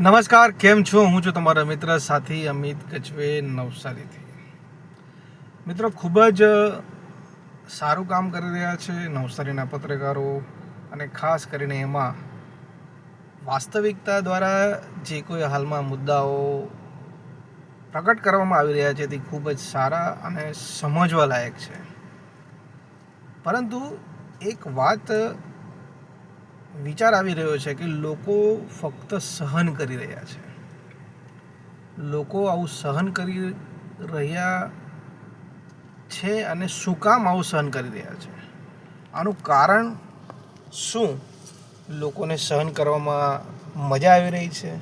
નમસ્કાર, કેમ છો? હું છું તમારા મિત્ર સાથી અમિત કચવે નવસારીથી. મિત્રો, ખૂબ જ સારું કામ કરી રહ્યા છે નવસારીના પત્રકારો અને ખાસ કરીને એમાં વાસ્તવિકતા દ્વારા જે કોઈ હાલમાં મુદ્દાઓ પ્રગટ કરવામાં આવી રહ્યા છે તે ખૂબ જ સારા અને સમજવા લાયક છે. પરંતુ એક વાત વિચાર આવી રહ્યો છે કે લોકો ફક્ત સહન કરી રહ્યા છે. લોકો આવું સહન કરી રહ્યા છે અને શું કામ આવું સહન કરી રહ્યા છે? આનું કારણ શું? લોકોને સહન કરવામાં મજા આવી રહી છે.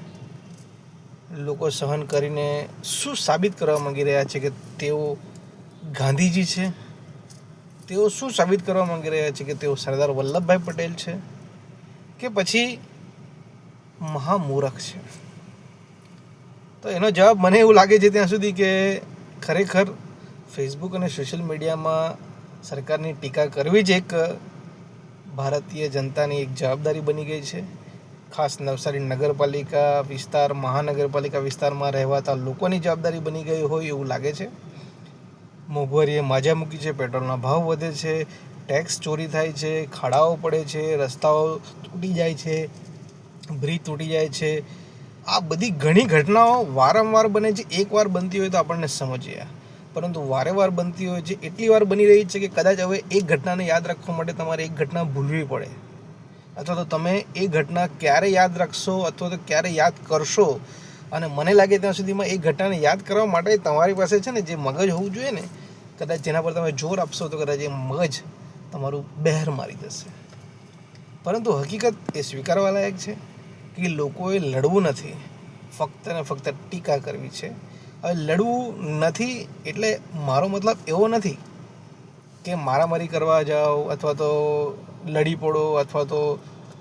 લોકો સહન કરીને શું સાબિત કરવા માંગી રહ્યા છે કે તેઓ ગાંધીજી છે? તેઓ શું સાબિત કરવા માંગી રહ્યા છે કે તેઓ સરદાર વલ્લભભાઈ પટેલ છે? કે પછી મહામૂરખ છે. તો એનો જવાબ મને એવું લાગે છે ત્યાં સુધી કે ખરેખર ફેસબુક અને સોશિયલ મીડિયામાં સરકારની ટીકા કરવી જ એક ભારતીય જનતાની એક જવાબદારી બની ગઈ છે. ખાસ નવસારી નગરપાલિકા વિસ્તાર, મહાનગરપાલિકા વિસ્તારમાં રહેવાતા લોકોની જવાબદારી બની ગઈ હોય એવું લાગે છે. મોંઘવારીએ માજા મૂકી છે, પેટ્રોલના ભાવ વધે છે ટેક્સ ચોરી થાય છે, ખાડાઓ પડે છે, રસ્તાઓ તૂટી જાય છે, બ્રિજ તૂટી જાય છે. આ બધી ઘણી ઘટનાઓ વારંવાર બને છે. એકવાર બનતી હોય તો આપણને સમજીએ. પરંતુ વારે વાર બનતી હોય છે, એટલી વાર બની રહી છે કે કદાચ હવે એક ઘટનાને યાદ રાખવા માટે તમારે એક ઘટના ભૂલવી પડે. અથવા તો તમે એ ઘટના ક્યારે યાદ રાખશો અથવા તો ક્યારે યાદ કરશો? અને મને લાગે ત્યાં સુધીમાં એ ઘટનાને યાદ કરવા માટે તમારી પાસે છે ને જે મગજ હોવું જોઈએ ને, કદાચ જેના પર તમે જોર આપશો તો કદાચ એ મગજ તમારું બહેર મારી જશે પરંતુ હકીકત એ સ્વીકારવા લાયક છે કે લોકોએ લડવું નથી, ફક્ત ને ફક્ત ટીકા કરવી છે. હવે લડવું નથી એટલે મારો મતલબ એવો નથી કે મારામારી કરવા જાઓ અથવા તો લડી પડો અથવા તો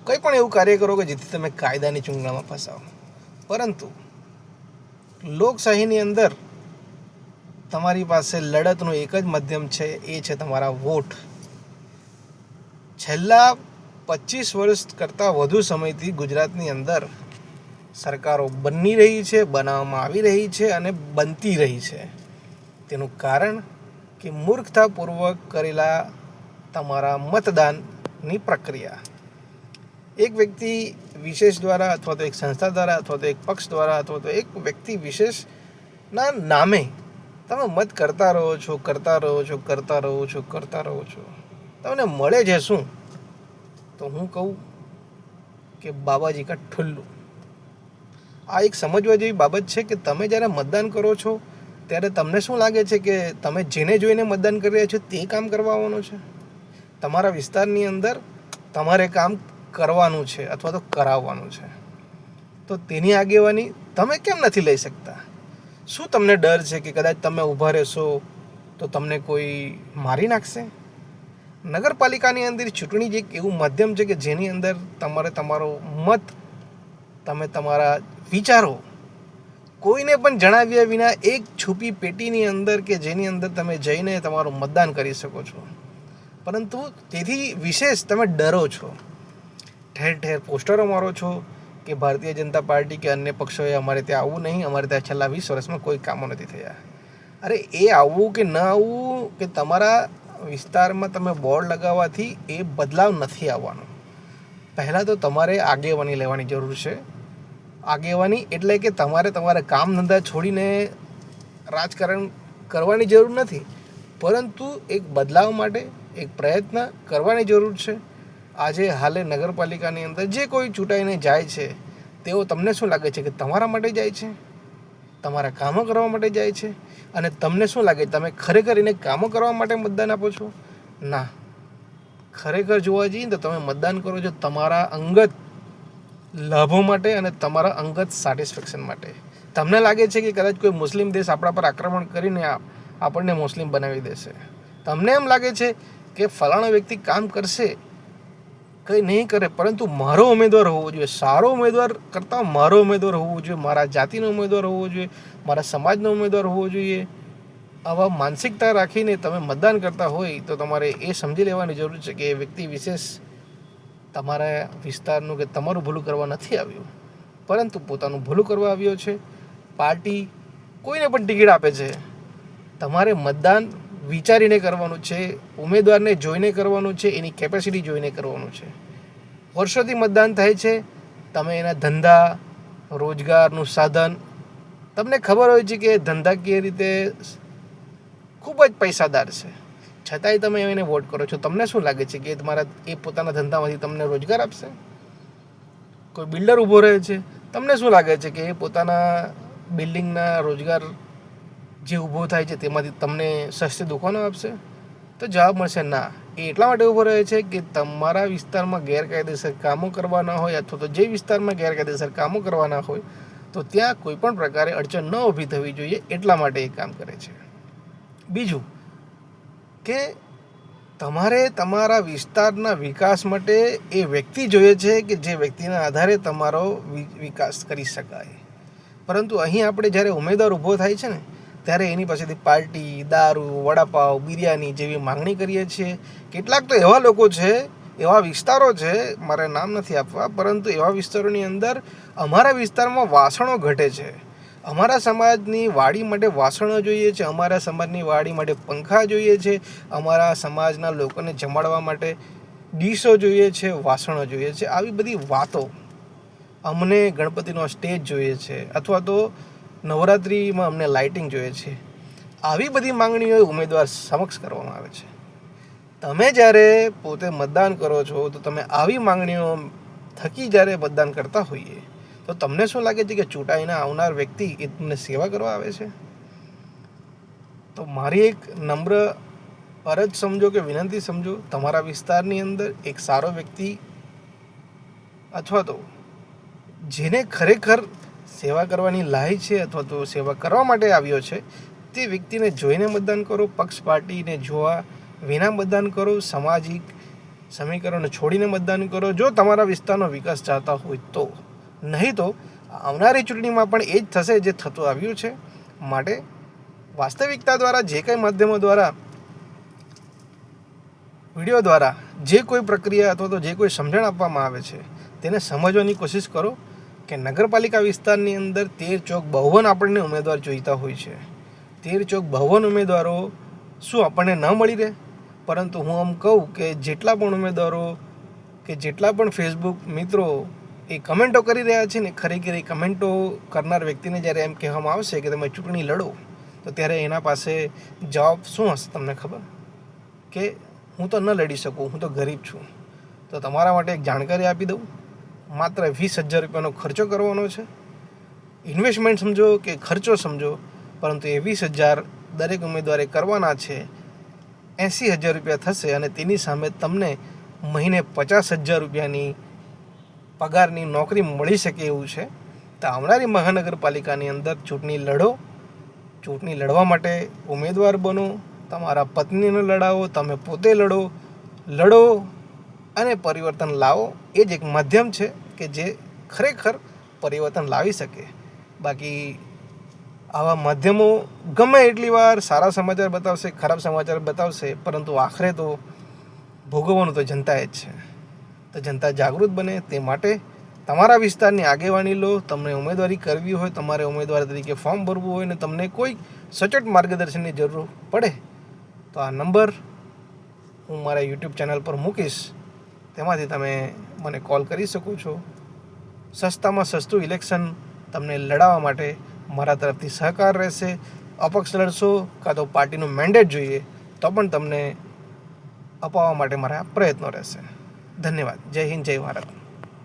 કંઈ પણ એવું કાર્ય કરો કે જેથી તમે કાયદાની ચૂંટણીમાં ફસાવો. પરંતુ લોકશાહીની અંદર તમારી પાસે લડતનું એક જ માધ્યમ છે, એ છે તમારા વોટ. છેલ્લા પચીસ વર્ષ કરતાં વધુ સમયથી ગુજરાતની અંદર સરકારો બની રહી છે, બનાવવામાં આવી રહી છે અને બનતી રહી છે. તેનું કારણ કે મૂર્ખતાપૂર્વક કરેલા તમારા મતદાનની પ્રક્રિયા. એક વ્યક્તિ વિશેષ દ્વારા અથવા તો એક સંસ્થા દ્વારા અથવા તો એક પક્ષ દ્વારા અથવા તો એક વ્યક્તિ વિશેષના નામે તમે મત કરતા રહો છો, કરતા રહો છો, કરતા રહો છો, કરતા રહો છો. તમને મળે છે શું? તો હું કહું કે બાબાજી કા ઠુલ્લું. આ એક સમજવા જેવી બાબત છે કે તમે જ્યારે મતદાન કરો છો, ત્યારે તમને શું લાગે છે કે તમે જેને જોઈને મતદાન કરી રહ્યા છો તે કામ કરવા આવવાનું છે? તમારા વિસ્તારની અંદર તમારે કામ કરવાનું છે અથવા તો કરાવવાનું છે. તો તેની આગેવાની તમે કેમ નથી લઈ શકતા? શું તમને ડર છે કે કદાચ તમે ઊભા રહેશો તો તમને કોઈ મારી નાખશે? નગરપાલિકાની અંદર ચૂંટણી એક એવું માધ્યમ છે કે જેની અંદર તમારે તમારો મત, તમે તમારા વિચારો કોઈને પણ જણાવ્યા વિના એક છુપી પેટીની અંદર કે જેની અંદર તમે જઈને તમારું મતદાન કરી શકો છો. પરંતુ તેથી વિશેષ તમે ડરો છો. ઠેર ઠેર પોસ્ટરો મારો છો કે ભારતીય જનતા પાર્ટી કે અન્ય પક્ષોએ અમારે ત્યાં આવવું નહીં, અમારે ત્યાં છેલ્લા વીસ વર્ષમાં કોઈ કામો નથી થયા. અરે એ આવવું કે ન આવવું કે તમારા વિસ્તારમાં તમે બોર્ડ લગાવવાથી એ બદલાવ નથી આવવાનો. પહેલાં તો તમારે આગેવાની લેવાની જરૂર છે. આગેવાની એટલે કે તમારે તમારા કામ ધંધા છોડીને રાજકારણ કરવાની જરૂર નથી. પરંતુ એક બદલાવ માટે એક પ્રયત્ન કરવાની જરૂર છે. આજે હાલે નગરપાલિકાની અંદર જે કોઈ ચૂંટાઈને જાય છે, તેઓ તમને શું લાગે છે કે તમારા માટે જાય છે? તમારા કામો કરવા માટે જાય છે? અને તમને શું લાગે? તમે ખરેખર એને કામો કરવા માટે મતદાન આપો છો? ના. ખરેખર જોવા જઈએ તો તમે મતદાન કરો છો તમારા અંગત લાભો માટે અને તમારા અંગત સેટિસ્ફેક્શન માટે. તમને લાગે છે કે કદાચ કોઈ મુસ્લિમ દેશ આપણા પર આક્રમણ કરીને આપણને મુસ્લિમ બનાવી દેશે? તમને એમ લાગે છે કે ફલાણો વ્યક્તિ કામ કરશે? કંઈ નહીં કરે, પરંતુ મારો ઉમેદવાર હોવો જોઈએ. સારો ઉમેદવાર કરતાં મારો ઉમેદવાર હોવો જોઈએ, મારા જાતિનો ઉમેદવાર હોવો જોઈએ, મારા સમાજનો ઉમેદવાર હોવો જોઈએ. આવા માનસિકતા રાખીને તમે મતદાન કરતા હોય તો તમારે એ સમજી લેવાની જરૂર છે કે એ વ્યક્તિ વિશેષ તમારા વિસ્તારનું કે તમારું ભૂલું કરવા નથી આવ્યું. પરંતુ પોતાનું ભૂલું કરવા આવ્યો છે. પાર્ટી કોઈને પણ ટિકિટ આપે છે. તમારે મતદાન વિચારીને કરવાનું છે, ઉમેદવારને જોઈને કરવાનું છે, એની કેપેસિટી જોઈને કરવાનું છે. વર્ષોથી મતદાન થાય છે, તમે એના ધંધા, રોજગારનું સાધન, તમને ખબર હોય છે કે ધંધાકીય રીતે ખૂબ જ પૈસાદાર છે. છતાંય તમે એને વોટ કરો છો. તમને શું લાગે છે કે તમારા, એ પોતાના ધંધામાંથી તમને રોજગાર આપશે? કોઈ બિલ્ડર ઊભો રહે છે? તમને શું લાગે છે કે એ પોતાના બિલ્ડિંગના રોજગાર જે ઊભો થાય છે તેમાંથી તમને સસ્તી દુકાનો આપશે? તો જવાબ મળશે ના. એ એટલા માટે ઊભો રહે છે કે તમારા વિસ્તારમાં ગેરકાયદેસર કામો કરવાના હોય અથવા તો જે વિસ્તારમાં ગેરકાયદેસર કામો કરવાના હોય, તો ત્યાં કોઈ પણ પ્રકારે અડચણ ન ઊભી થવી જોઈએ એટલા માટે એ કામ કરે છે. બીજું, કે તમારે તમારા વિસ્તારના વિકાસ માટે એ વ્યક્તિ જોઈએ છે કે જે વ્યક્તિના આધારે તમારો વિકાસ કરી શકાય. પરંતુ અહીં આપણે જ્યારે ઉમેદવાર ઊભો થાય છે ને ત્યારે એની પાસેથી પાર્ટી, દારૂ, વડાપાવ, બિરયાની જેવી માંગણી કરીએ છીએ. કેટલાક તો એવા લોકો છે, એવા વિસ્તારો છે, મારે નામ નથી આપવા, પરંતુ એવા વિસ્તારોની અંદર અમારા વિસ્તારમાં વાસણો ઘટે છે. અમારા સમાજની વાડી માટે વાસણો જોઈએ છે, અમારા સમાજની વાડી માટે પંખા જોઈએ છે, અમારા સમાજના લોકોને જમાડવા માટે ડીશો જોઈએ છે, વાસણો જોઈએ છે, આવી બધી વાતો અમને ગણપતિનો સ્ટેજ જોઈએ છે. અથવા તો નવરાત્રિમાં અમને લાઇટિંગ જોઈએ છે. આવી બધી માંગણીઓ ઉમેદવાર સમક્ષ કરવામાં આવે છે. તમે જ્યારે પોતે મતદાન કરો છો, તો તમે આવી માંગણીઓ થકી જ્યારે મતદાન કરતા હોઈએ, તો તમને શું લાગે છે કે ચૂંટાઈને આવનાર વ્યક્તિ એ તમને સેવા કરવા આવે છે? તો મારી એક નમ્ર અરજ સમજો કે વિનંતી સમજો, તમારા વિસ્તારની અંદર એક સારો વ્યક્તિ અથવા તો જેને ખરેખર સેવા કરવાની લાય છે અથવા તો સેવા કરવા માટે આવ્યો છે, તે વ્યક્તિને જોઈને મતદાન કરો, પક્ષ પાર્ટીને જોવા વિના મતદાન કરો, સામાજિક સમીકરણો છોડીને મતદાન કરો. જો તમારા વિસ્તારનો વિકાસ ચાહતા હોય તો. નહીં તો આવનારી ચૂંટણીમાં પણ એ જ થશે જે થતું આવ્યું છે. માટે વાસ્તવિકતા દ્વારા, જે કંઈ માધ્યમો દ્વારા, વીડિયો દ્વારા જે કોઈ પ્રક્રિયા અથવા તો જે કોઈ સમજણ આપવામાં આવે છે, તેને સમજવાની કોશિશ કરો. કે નગરપાલિકા વિસ્તારની અંદર તેર ચોક બહુવન આપણને ઉમેદવાર જોઈતા હોય છે. તેર ચોક બહુવન ઉમેદવારો શું આપણને ન મળી રહે? પરંતુ હું આમ કહું કે જેટલા પણ ઉમેદવારો કે જેટલા પણ ફેસબુક મિત્રો એ કમેન્ટો કરી રહ્યા છે ને ખરેખર એ કમેન્ટો કરનાર વ્યક્તિને જ્યારે એમ કહેવામાં આવશે કે તમે ચૂંટણી લડો, તો ત્યારે એના પાસે જવાબ શું હશે તમને ખબર? કે હું તો ન લડી શકું, હું તો ગરીબ છું. તો તમારા માટે એક જાણકારી આપી દઉં. માત્ર વીસ હજાર રૂપિયાનો ખર્ચો કરવાનો છે? ઇન્વેસ્ટમેન્ટ સમજો કે ખર્ચો સમજો, પરંતુ એ વીસ હજાર દરેક ઉમેદવારે કરવાના છે. એંસી હજાર રૂપિયા થશે અને તેની સામે તમને મહિને પચાસ હજાર રૂપિયાની પગારની નોકરી મળી શકે એવું છે. તો આવનારી મહાનગરપાલિકાની અંદર ચૂંટણી લડો. ચૂંટણી લડવા માટે ઉમેદવાર બનો. તમારા પત્નીને લડાવો, તમે પોતે લડો. લડો. અને પરિવર્તન લાવો એ જ એક માધ્યમ છે કે જે ખરેખર પરિવર્તન લાવી શકે. બાકી આવા માધ્યમો ગમે એટલી વાર સારા સમાચાર બતાવશે, ખરાબ સમાચાર બતાવશે, પરંતુ આખરે તો ભોગવવાનું તો જનતાએ જ છે. તો જનતા જાગૃત બને તે માટે તમારા વિસ્તારની આગેવાની લો, તમને ઉમેદવારી કરવી હોય, તમારે ઉમેદવાર તરીકે ફોર્મ ભરવું હોય ને તમને કોઈ સચોટ માર્ગદર્શનની જરૂર પડે, તો આ નંબર હું મારા યુટ્યુબ ચેનલ પર મૂકીશ. તેમાંથી તમે મને કોલ કરી શકો છો. સસ્તામાં સસ્તું ઇલેક્શન તમને લડાવવા માટે મારા તરફથી સહકાર રહેશે. અપક્ષ લડશો કાં તો પાર્ટીનું મેન્ડેટ જોઈએ, તો પણ તમને અપાવવા માટે મારા પ્રયત્નો રહેશે. ધન્યવાદ. જય હિન્દ, જય ભારત.